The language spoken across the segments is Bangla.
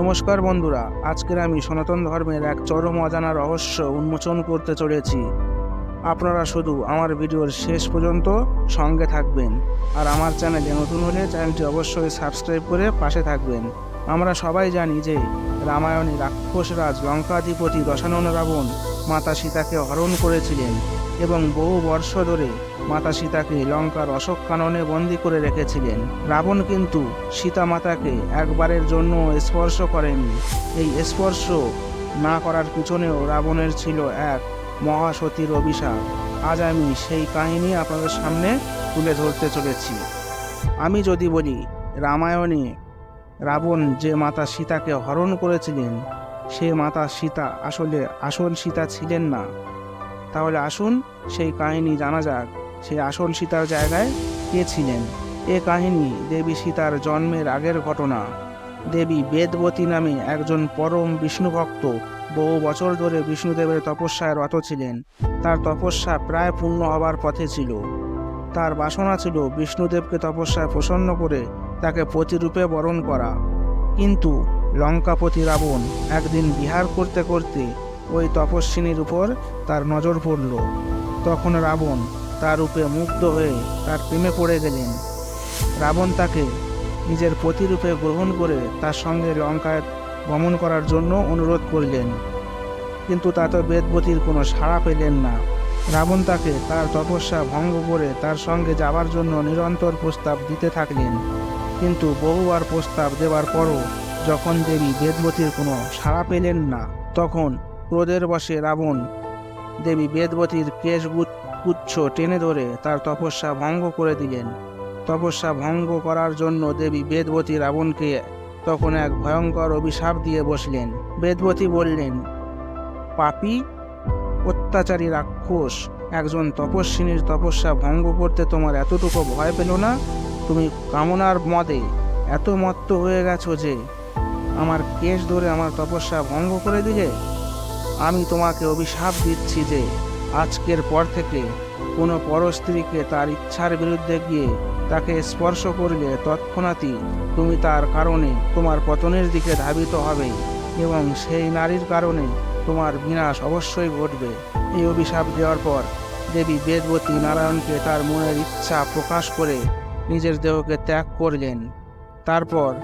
নমস্কার বন্ধুরা, আজকের আমি সনাতন ধর্মের এক চরম অজানা রহস্য উন্মোচন করতে চলেছি। আপনারা শুধু আমার ভিডিওর শেষ পর্যন্ত সঙ্গে থাকবেন, আর আমার চ্যানেলে নতুন হলে চ্যানেলটি অবশ্যই সাবস্ক্রাইব করে পাশে থাকবেন। আমরা সবাই জানি যে রামায়ণে রাক্ষসরাজ লঙ্কাধিপতি দশানন রাবণ মাতা সীতাকে হরণ করেছিলেন। এবং বহু বর্ষ ধরে মাতা সীতাকে লঙ্কার অশোক কাননে বন্দি করে রেখেছিলেন। রাবণ কিন্তু সীতা মাতাকে একবারের জন্য স্পর্শ করেনি। এই স্পর্শ না করার পিছনেও রাবণের ছিল এক মহাসতীর অভিশাপ। আজ আমি সেই কাহিনী আপনাদের সামনে তুলে ধরতে চলেছি। আমি যদি বলি, রামায়ণে রাবণ যে মাতা সীতাকে হরণ করেছিলেন, সে মাতা সীতা আসলে আসল সীতা ছিলেন না। তাহলে আসুন, সেই কাহিনী জানা যাক। সেই আসল সীতার জায়গায় কে ছিলেন? এ কাহিনী দেবী সীতার জন্মের আগের ঘটনা। দেবী বেদবতী নামে একজন পরম বিষ্ণুভক্ত বহু বছর ধরে বিষ্ণুদেবের তপস্যায় রত ছিলেন। তার তপস্যা প্রায় পূর্ণ হবার পথে ছিল। তার বাসনা ছিল বিষ্ণুদেবকে তপস্যায় প্রসন্ন করে তাকে প্রতিরূপে বরণ করা। কিন্তু লঙ্কাপতি রাবণ একদিন বিহার করতে করতে ওই তপস্বিনীর উপর তার নজর পড়ল। তখন রাবণ তার রূপে মুগ্ধ হয়ে তার প্রেমে পড়ে গেলেন। রাবণ তাকে নিজের প্রতিরূপে গ্রহণ করে তার সঙ্গে লঙ্কায় গমন করার জন্য অনুরোধ করলেন। কিন্তু তাতে বেদবতীর কোনো সাড়া পেলেন না। রাবণ তাকে তার তপস্যা ভঙ্গ করে তার সঙ্গে যাবার জন্য নিরন্তর প্রস্তাব দিতে থাকলেন। কিন্তু বহুবার প্রস্তাব দেওয়ার পরও যখন দেবী বেদবতীর কোনো সাড়া পেলেন না, তখন ক্রোধের বশে রাবণ দেবী বেদবতীর কেশ গুচ্ছ টেনে ধরে তার তপস্যা ভঙ্গ করে দিলেন। তপস্যা ভঙ্গ করার জন্য দেবী বেদবতী রাবণকে তখন এক ভয়ঙ্কর অভিশাপ দিয়ে বসলেন। বেদবতী বললেন, পাপী, অত্যাচারী রাক্ষস, একজন তপস্বিনীর তপস্যা ভঙ্গ করতে তোমার এতটুকু ভয় পেল না? তুমি কামনার মদে এত মত্ত হয়ে গেছো যে, আমার কেশ ধরে আমার তপস্যা ভঙ্গ করে দিলে? আমি তোমাকে অভিশাপ দিচ্ছি যে আজকের পর থেকে কোনো পরস্ত্রীকে তার ইচ্ছার বিরুদ্ধে গিয়ে তাকে স্পর্শ করলে তৎক্ষণাৎই তুমি তার কারণে তোমার পতনের দিকে ধাবিত হবে এবং সেই নারীর কারণে তোমার বিনাশ অবশ্যই ঘটবে। এই অভিশাপ দেওয়ার পর দেবী বেদবতী নারায়ণকে তার মনের ইচ্ছা প্রকাশ করে নিজের দেহকে ত্যাগ করলেন। তারপর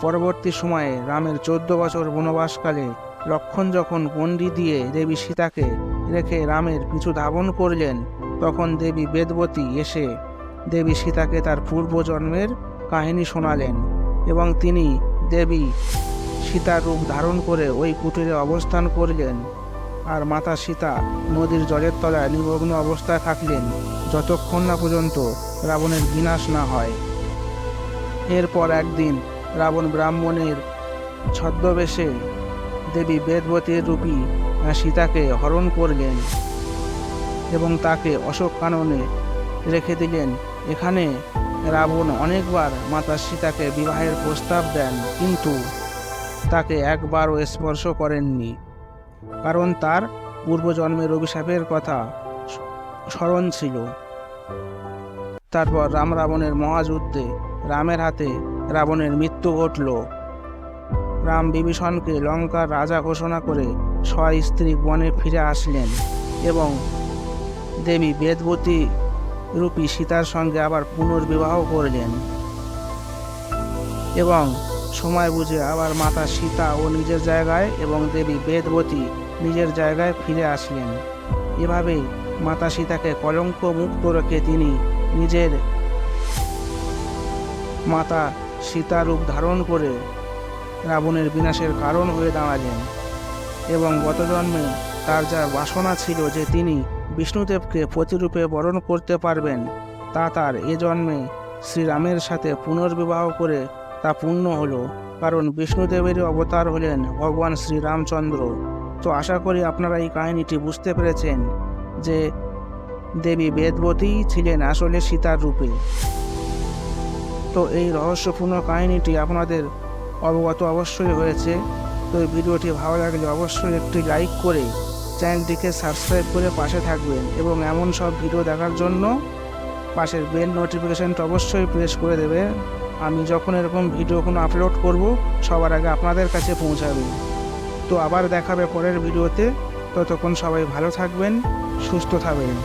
পরবর্তী সময়ে রামের চোদ্দ বছর বনবাসকালে লক্ষণ যখন গণ্ডি দিয়ে দেবী সীতাকে রেখে রামের পিছু ধাবন করলেন, তখন দেবী বেদবতী এসে দেবী সীতাকে তার পূর্বজন্মের কাহিনী শোনালেন এবং তিনি দেবী সীতার রূপ ধারণ করে ওই কুটিরে অবস্থান করলেন। আর মাতা সীতা নদীর জলের তলায় নিমগ্ন অবস্থায় থাকলেন, যতক্ষণ না পর্যন্ত রাবণের বিনাশ না হয়। এরপর একদিন রাবণ ব্রাহ্মণের ছদ্মবেশে দেবী বেদবতীর রূপী সীতাকে হরণ করলেন এবং তাকে অশোক কাননে রেখে দিলেন। এখানে রাবণ অনেকবার মাতা সীতাকে বিবাহের প্রস্তাব দেন, কিন্তু তাকে একবারও স্পর্শ করেননি। কারণ তার পূর্বজন্মের অভিশাপের কথা স্মরণ ছিল। তারপর রাম রাবণের মহাযুদ্ধে রামের হাতে রাবণের মৃত্যু ঘটল। রাম বিভীষণকে লঙ্কার রাজা ঘোষণা করে স্ত্রী বনে ফিরে আসলেন এবং দেবী বেদবতী রূপী সীতার সঙ্গে আবার পুনর্বিবাহ করলেন। এবং সময় বুঝে আবার মাতা সীতা ও নিজের জায়গায় এবং দেবী বেদবতী নিজের জায়গায় ফিরে আসলেন। এভাবে মাতা সীতাকে কলঙ্ক মুক্ত রেখে তিনি নিজের মাতা সীতা রূপ ধারণ করে রাবণের বিনাশের কারণ হয়ে দাঁড়ালেন এবং গত জন্মে তার যা বাসনা ছিল যে তিনি বিষ্ণুদেবকে প্রতিরূপে বরণ করতে পারবেন, তা তার এ জন্মে শ্রীরামের সাথে পুনর্বিবাহ করে তা পূর্ণ হলো, কারণ বিষ্ণুদেবেরই অবতার হলেন ভগবান শ্রীরামচন্দ্র। তো আশা করি আপনারা এই কাহিনীটি বুঝতে পেরেছেন যে দেবী বেদবতী ছিলেন আসলে সীতার রূপে। তো এই রহস্যপূর্ণ কাহিনীটি আপনাদের অবগত অবশ্যই হয়েছে তো ভিডিওটি ভালো লাগলে অবশ্যই একটি লাইক করে চ্যানেলটিকে সাবস্ক্রাইব করে পাশে থাকবেন এবং এমন সব ভিডিও দেখার জন্য পাশের বেল নোটিফিকেশানটা অবশ্যই প্রেস করে দেবে। আমি যখন এরকম ভিডিও কোনো আপলোড করব, সবার আগে আপনাদের কাছে পৌঁছাবে। তো আবার দেখাবে পরের ভিডিওতে ততক্ষণ সবাই ভালো থাকবেন, সুস্থ থাকবেন।